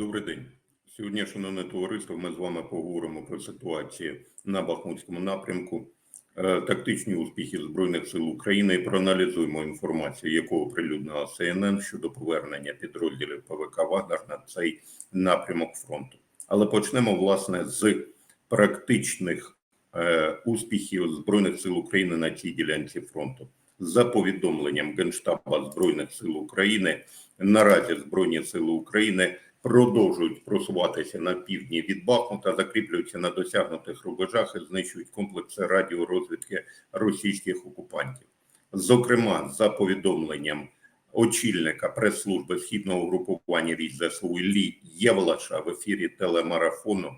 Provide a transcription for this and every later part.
Добрий день. Сьогодні, шановне товариство, ми з вами поговоримо про ситуацію на Бахмутському напрямку, е, тактичні успіхи Збройних сил України і проаналізуємо інформацію, яку оприлюднила СНН щодо повернення підрозділів ПВК Вагнер на цей напрямок фронту. Але почнемо власне з практичних е, успіхів Збройних сил України на цій ділянці фронту. За повідомленням Генштаба Збройних сил України, наразі Збройні сили України продовжують просуватися на півдні від Бахмута, закріплюються на досягнутих рубежах і знищують комплекси радіорозвідки російських окупантів. Зокрема, за повідомленням очільника прес-служби східного групування військ ЗСУ Іллі Євлаша в ефірі телемарафону.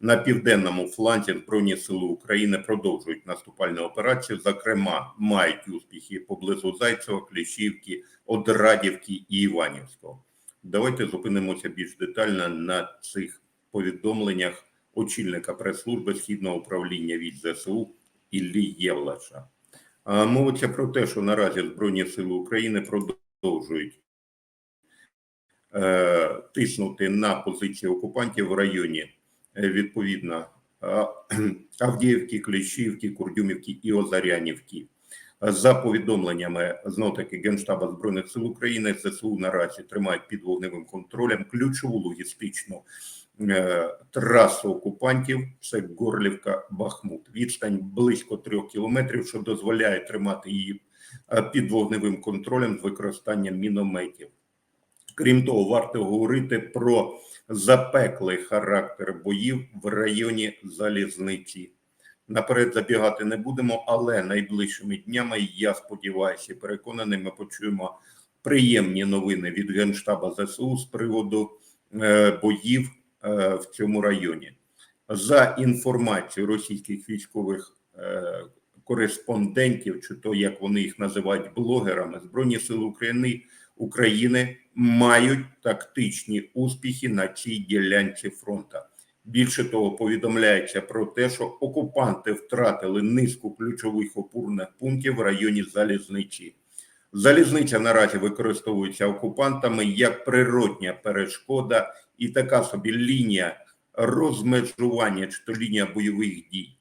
На південному фланзі Збройні сили України продовжують наступальну операцію. Зокрема, мають успіхи поблизу Зайцева, Кліщівки, Одрадівки і Іванівського. Давайте зупинимося більш детально на цих повідомленнях очільника прес-служби східного управління від ЗСУ Іллі Євлаша. Мовиться про те, що наразі Збройні Сили України продовжують е, тиснути на позиції окупантів в районі е, відповідно Авдіївки, Кліщівки, Курдюмівки і Озарянівки. За повідомленнями знов таки Генштаба збройних сил України, ЗСУ наразі тримають під вогневим контролем ключову логістичну е, трасу окупантів. Це Горлівка Бахмут. Відстань близько трьох кілометрів, що дозволяє тримати її е, під вогневим контролем з використанням мінометів. Крім того, варто говорити про запеклий характер боїв в районі залізниці. Наперед забігати не будемо, але найближчими днями я сподіваюся, переконаний, ми почуємо приємні новини від Генштаба ЗСУ з приводу е, боїв е, в цьому районі. За інформацією російських військових е, кореспондентів, чи то як вони їх називають блогерами, Збройні Сили України України мають тактичні успіхи на цій ділянці фронту. Більше того, повідомляється про те, що окупанти втратили низку ключових опорних пунктів в районі залізниці. Залізниця наразі використовується окупантами як природня перешкода і така собі лінія розмежування чи то лінія бойових дій.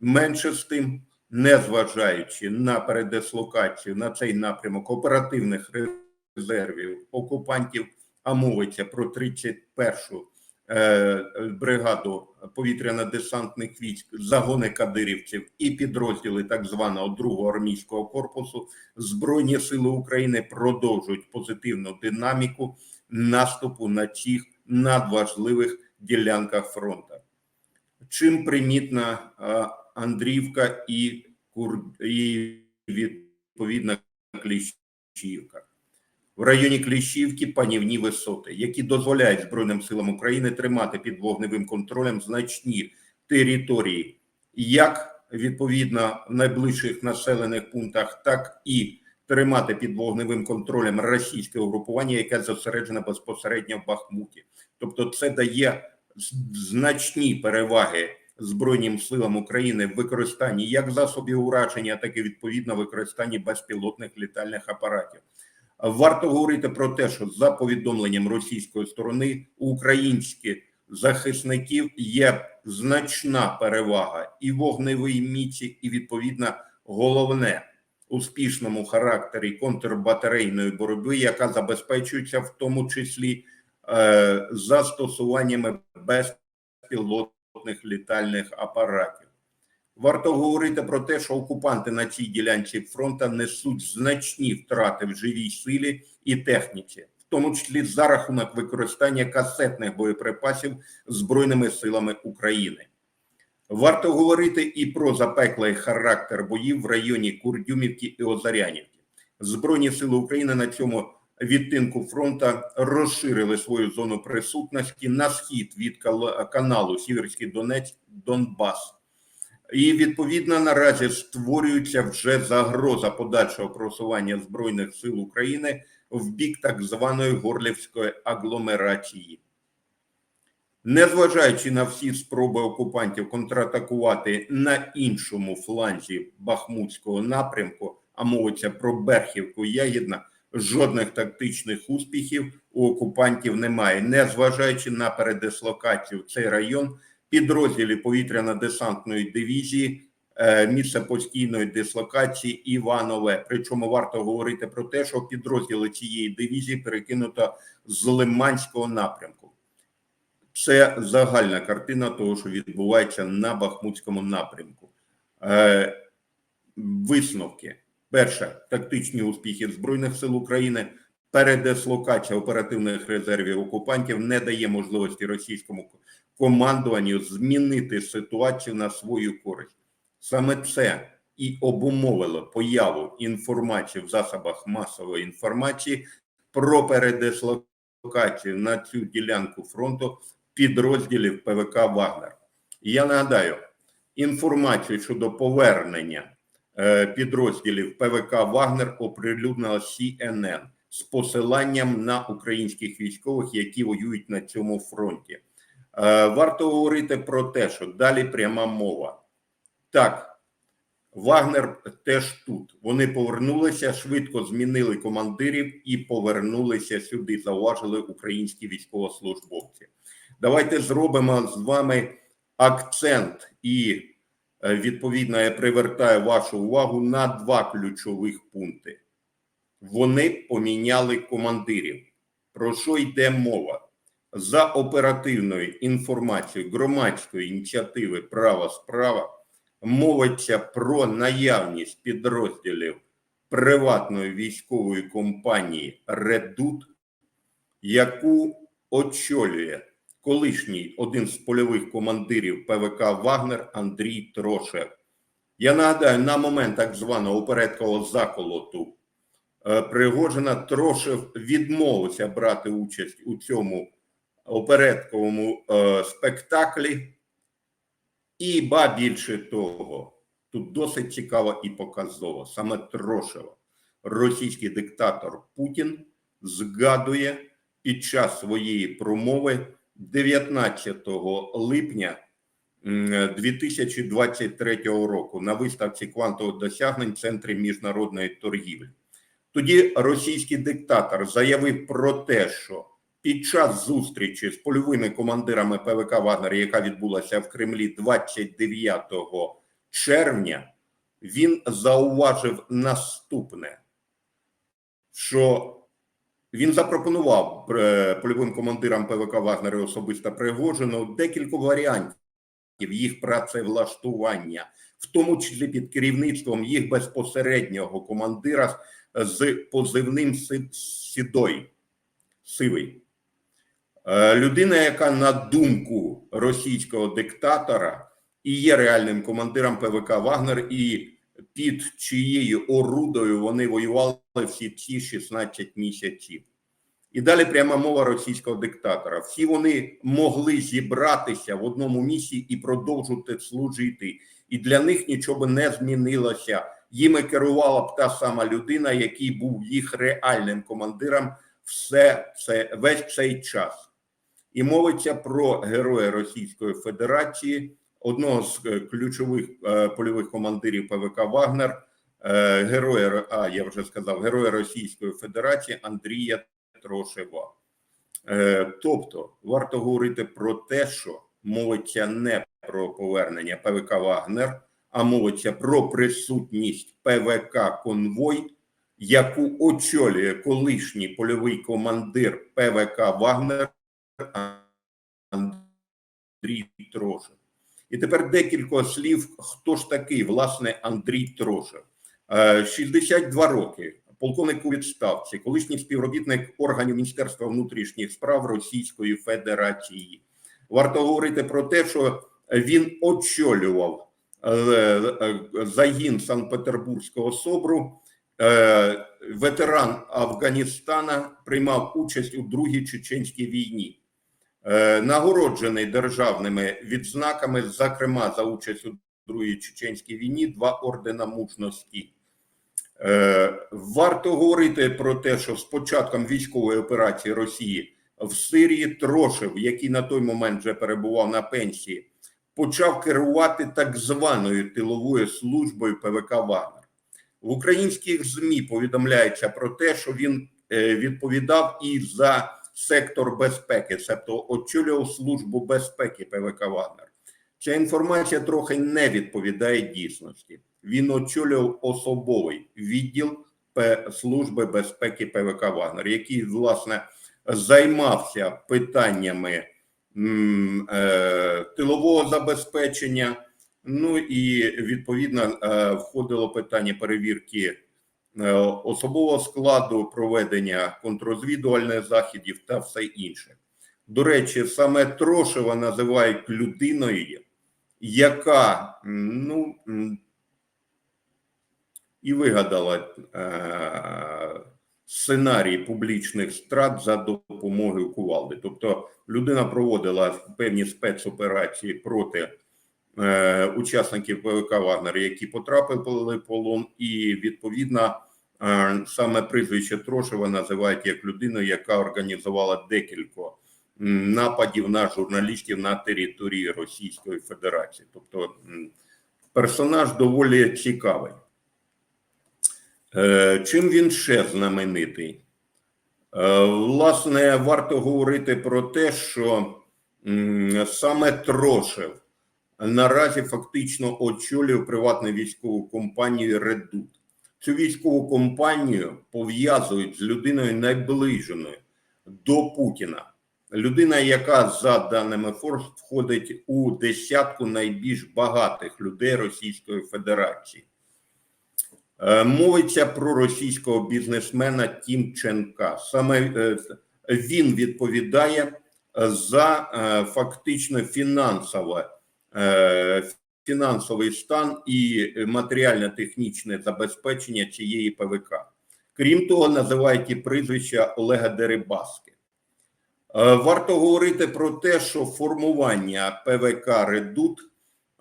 Менше з тим, незважаючи на передислокацію на цей напрямок оперативних резервів окупантів, а мовиться про 31-шу Е, бригаду повітряно-десантних військ, загони кадирівців і підрозділи так званого другого армійського корпусу збройні сили України продовжують позитивну динаміку наступу на цих надважливих ділянках фронту. Чим примітна Андрівка і і відповідна Кліщівка в районі Кліщівки панівні висоти, які дозволяють Збройним силам України тримати під вогневим контролем значні території, як відповідно в найближчих населених пунктах, так і тримати під вогневим контролем російське угрупування, яке зосереджене безпосередньо в Бахмуті. Тобто, це дає значні переваги. Збройним силам України в використанні як засобів ураження, так і відповідно використанні безпілотних літальних апаратів. Варто говорити про те, що за повідомленням російської сторони у українських захисників є значна перевага і вогневій міці, і відповідно головне успішному характері контрбатарейної боротьби, яка забезпечується в тому числі е, застосуваннями безпілотних літальних апаратів. Варто говорити про те, що окупанти на цій ділянці фронту несуть значні втрати в живій силі і техніці, в тому числі за рахунок використання касетних боєприпасів збройними силами України. Варто говорити і про запеклий характер боїв в районі Курдюмівки і Озарянівки. Збройні сили України на цьому відтинку фронту розширили свою зону присутності на схід від каналу Сіверський Донець Донбас. І відповідно наразі створюється вже загроза подальшого просування збройних сил України в бік так званої горлівської агломерації. Незважаючи на всі спроби окупантів контратакувати на іншому фланзі Бахмутського напрямку, а мовиться про Берхівку Ягідна, жодних тактичних успіхів у окупантів немає, незважаючи на передислокацію в цей район підрозділів повітряно-десантної дивізії. е, Місце постійної дислокації Іванове. Причому варто говорити про те, що підрозділи цієї дивізії перекинуто з Лиманського напрямку. Це загальна картина того, що відбувається на Бахмутському напрямку. Е, Висновки: перше, тактичні успіхи Збройних сил України. Передислокація оперативних резервів окупантів не дає можливості російському командуванню змінити ситуацію на свою користь. Саме це і обумовило появу інформації в засобах масової інформації про передислокацію на цю ділянку фронту підрозділів ПВК Вагнер. Я нагадаю, інформацію щодо повернення е, підрозділів ПВК Вагнер оприлюднила CNN з посиланням на українських військових, які воюють на цьому фронті. Е, Варто говорити про те, що далі пряма мова. Так, Вагнер теж тут. Вони повернулися, швидко змінили командирів і повернулися сюди. Зауважили українські військовослужбовці. Давайте зробимо з вами акцент і е, відповідно я привертаю вашу увагу на два ключових пункти. Вони поміняли командирів. Про що йде мова? За оперативною інформацією громадської ініціативи Права справа мовиться про наявність підрозділів приватної військової компанії Редут, яку очолює колишній один з польових командирів ПВК Вагнер Андрій Трошев. Я нагадаю, на момент так званого опередкового заколоту е, Пригожина Трошев відмовився брати участь у цьому опередковому е, спектаклі. І ба більше того, тут досить цікаво і показово. Саме Трошева, російський диктатор Путін згадує під час своєї промови 19 липня 2023 року на виставці квантових досягнень в центрі міжнародної торгівлі. Тоді російський диктатор заявив про те, що під час зустрічі з польовими командирами ПВК Вагнер, яка відбулася в Кремлі 29 червня, він зауважив наступне, що він запропонував е, польовим командирам ПВК Вагнер і особисто Пригожину декілька варіантів їх працевлаштування, в тому числі під керівництвом їх безпосереднього командира з позивним Сідой. Сивий. Е, Людина, яка на думку російського диктатора і є реальним командиром ПВК Вагнер, і під чиєю орудою вони воювали всі ці 16 місяців. І далі пряма мова російського диктатора. Всі вони могли зібратися в одному місці і продовжувати служити. І для них нічого не змінилося. Їми керувала б та сама людина, який був їх реальним командиром все це весь цей час. І мовиться про героя Російської Федерації, одного з е, ключових е, польових командирів ПВК Вагнер, е, героя а я вже сказав, героя Російської Федерації Андрія Трошева. Тобто варто говорити про те, що мовиться не про повернення ПВК Вагнер, а мовиться про присутність ПВК Конвой, яку очолює колишній польовий командир ПВК Вагнер Андрій Трошев. І тепер декілька слів, хто ж такий, власне, Андрій Трошев. Е, 62 роки, полковник у відставці, колишній співробітник органів Міністерства внутрішніх справ Російської Федерації. Варто говорити про те, що він очолював е, е, загін Санкт-Петербурзького собру. Е, Ветеран Афганістана приймав участь у Другій Чеченській війні. Е, Нагороджений державними відзнаками, зокрема за участь у Другій Чеченській війні, два ордена мужності. Е, Варто говорити про те, що з початком військової операції Росії в Сирії Трошев, який на той момент вже перебував на пенсії, почав керувати так званою тиловою службою ПВК Вагнер. В українських ЗМІ повідомляється про те, що він е, відповідав і за сектор безпеки, тобто очолював службу безпеки ПВК Вагнер. Ця інформація трохи не відповідає дійсності. Він очолював особовий відділ Служби безпеки ПВК Вагнер, який власне займався питаннями е, тилового забезпечення. Ну і відповідно е, входило питання перевірки особового складу, проведення контррозвідувальних заходів та все інше. До речі, саме Трошева називають людиною, яка ну і вигадала е, сценарій публічних страт за допомогою кувалди. Тобто людина проводила певні спецоперації проти е, учасників ПВК Вагнер, які потрапили в полон, і відповідно е, саме прізвище Трошева називають як людину, яка організувала декілька нападів на журналістів на території Російської Федерації. Тобто персонаж доволі цікавий. Е, Чим він ще знаменитий? Власне, варто говорити про те, що саме Трошев наразі фактично очолює приватну військову компанію Редут. Цю військову компанію пов'язують з людиною найближеною до Путіна. Людина, яка за даними Форс входить у десятку найбільш багатих людей Російської Федерації. Е, Мовиться про російського бізнесмена Тімченка. Саме е, він відповідає за е, фактично фінансове, фінансовий стан і матеріально-технічне забезпечення цієї ПВК. Крім того, називають і прізвища Олега Дерибаски. Е, Варто говорити про те, що формування ПВК Редут,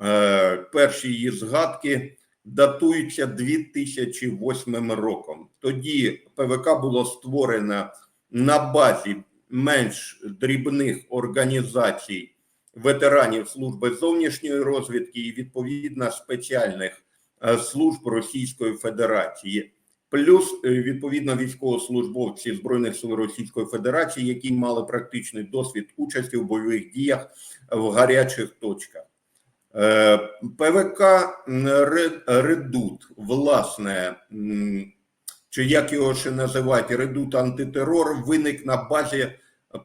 е, перші її згадки датуються 2008 роком. Тоді ПВК було створено на базі менш дрібних організацій ветеранів служби зовнішньої розвідки і відповідно спеціальних е, служб Російської Федерації, плюс е, відповідно військовослужбовці збройних сил Російської Федерації, які мали практичний досвід участі в бойових діях в гарячих точках. Е, ПВК Редут, власне, чи як його ще називають, Редут антитерор, виник на базі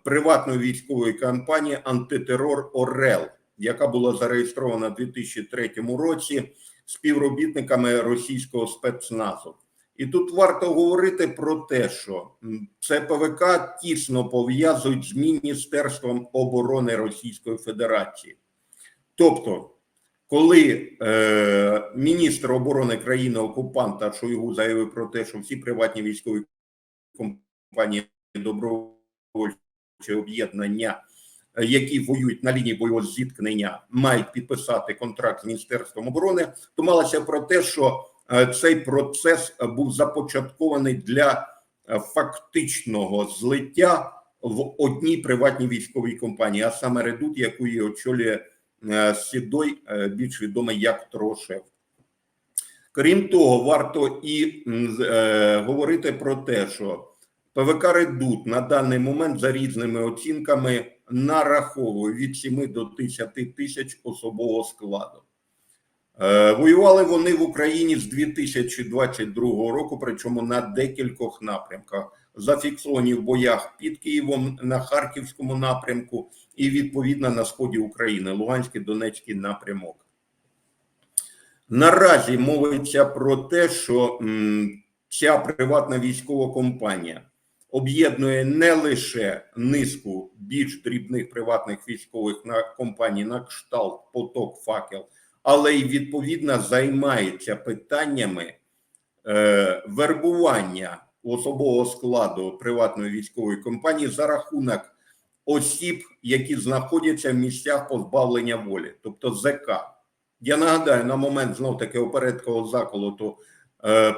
приватної військової компанії Антитерор Орел, яка була зареєстрована у 2003 році співробітниками російського спецназу. І тут варто говорити про те, що м, це ПВК тісно пов'язують з Міністерством оборони Російської Федерації. Тобто, коли е, міністр оборони країни окупанта Шойгу заявив про те, що всі приватні військові компанії добровольчі об'єднання, е, які воюють на лінії бойового зіткнення, мають підписати контракт з міністерством оборони, то малося про те, що е, цей процес е, був започаткований для фактичного злиття в одній приватній військовій компанії, а саме Редут, яку її очолює Сідой, більш відомий як Трошев. Крім того, варто і е, говорити про те, що ПВК Редут на даний момент за різними оцінками нараховує від 7 до 10 тисяч особового складу. Е, Воювали вони в Україні з 2022 року, причому на декількох напрямках. Зафіксовані в боях під Києвом на Харківському напрямку і відповідно на сході України, Луганський, Донецький напрямок. Наразі мовиться про те, що ця приватна військова компанія об'єднує не лише низку більш дрібних приватних військових на компаній на кшталт поток факел, але й відповідно займається питаннями е, вербування особового складу приватної військової компанії за рахунок осіб, які знаходяться в місцях позбавлення волі, тобто ЗК. Я нагадаю, на момент знов таки опередкового заколоту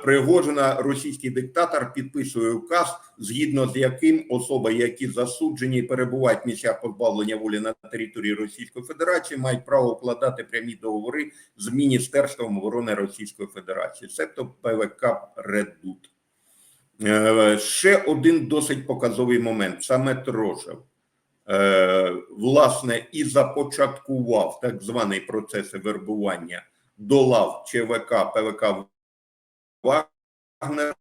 Пригожина російський диктатор підписує указ, згідно з яким особи, які засуджені і перебувають в місцях позбавлення волі на території Російської Федерації, мають право укладати прямі договори з Міністерством оборони Російської Федерації, себто ПВК Редут. Е, Ще один досить показовий момент: саме Трошев, е, власне, і започаткував так званий процес вербування до лав ЧВК ПВК Вагнер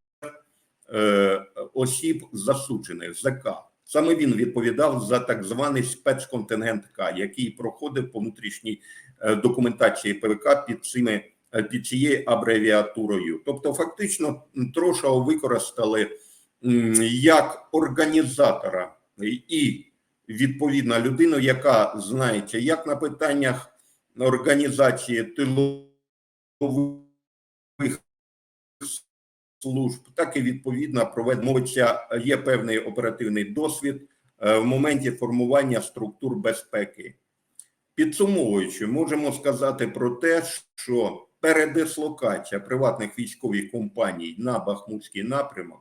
е, осіб засуджених ЗК. Саме він відповідав за так званий спецконтингент К, який проходив по внутрішній е, документації ПВК під цими е, під цією абревіатурою. Тобто, фактично, Трошого використали як організатора і відповідна людину, яка знається як на питаннях організації тилових служб, так і відповідно провед є певний оперативний досвід е, в моменті формування структур безпеки. Підсумовуючи, можемо сказати про те, що передислокація приватних військових компаній на Бахмутський напрямок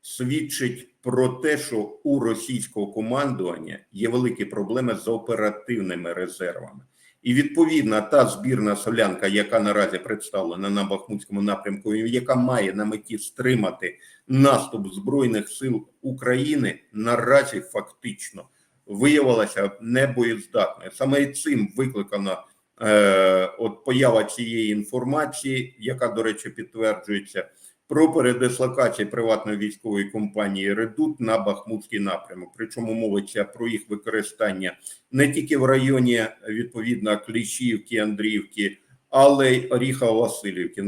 свідчить про те, що у російського командування є великі проблеми з оперативними резервами. І відповідна та збірна солянка, яка наразі представлена на Бахмутському напрямку, яка має на меті стримати наступ збройних сил України, наразі фактично виявилася небоєздатною. Саме цим викликана е, от поява цієї інформації, яка, до речі, підтверджується про передислокацію приватної військової компанії Редут на Бахмутський напрямок. Причому мовиться про їх використання не тільки в районі відповідно Кліщівки, Андріївки, але й Оріхова Васильівки.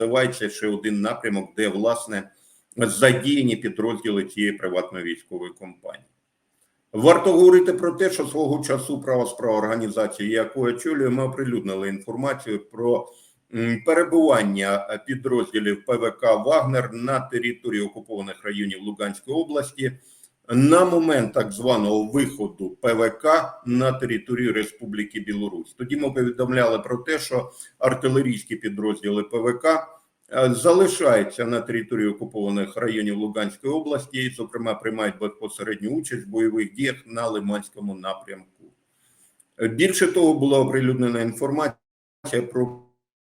Називається ще один напрямок, де власне задіяні підрозділи цієї приватної військової компанії. Варто говорити про те, що свого часу права справа організації, яку очолюю, ми оприлюднили інформацію про перебування підрозділів ПВК Вагнер на території окупованих районів Луганської області на момент так званого виходу ПВК на територію Республіки Білорусь. Тоді ми повідомляли про те, що артилерійські підрозділи ПВК е, залишаються на території окупованих районів Луганської області, і, зокрема, приймають безпосередню участь в бойових діях на Лиманському напрямку. Е, Більше того, була оприлюднена інформація про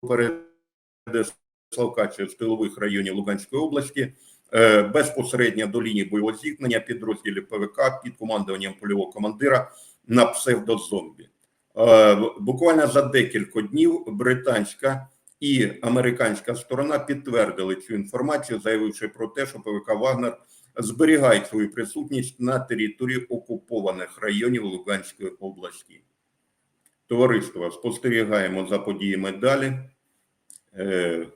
передислокацію з тилових районів Луганської області е, безпосередньо до лінії бойового зіткнення підрозділів ПВК під командуванням польового командира на псевдозомбі. Е, Буквально за декілька днів британська і американська сторона підтвердили цю інформацію, заявивши про те, що ПВК Вагнер зберігають свою присутність на території окупованих районів Луганської області. Товариство, спостерігаємо за подіями далі. Е,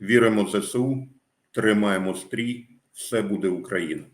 Віримо в ЗСУ, тримаємо стрій, все буде Україна.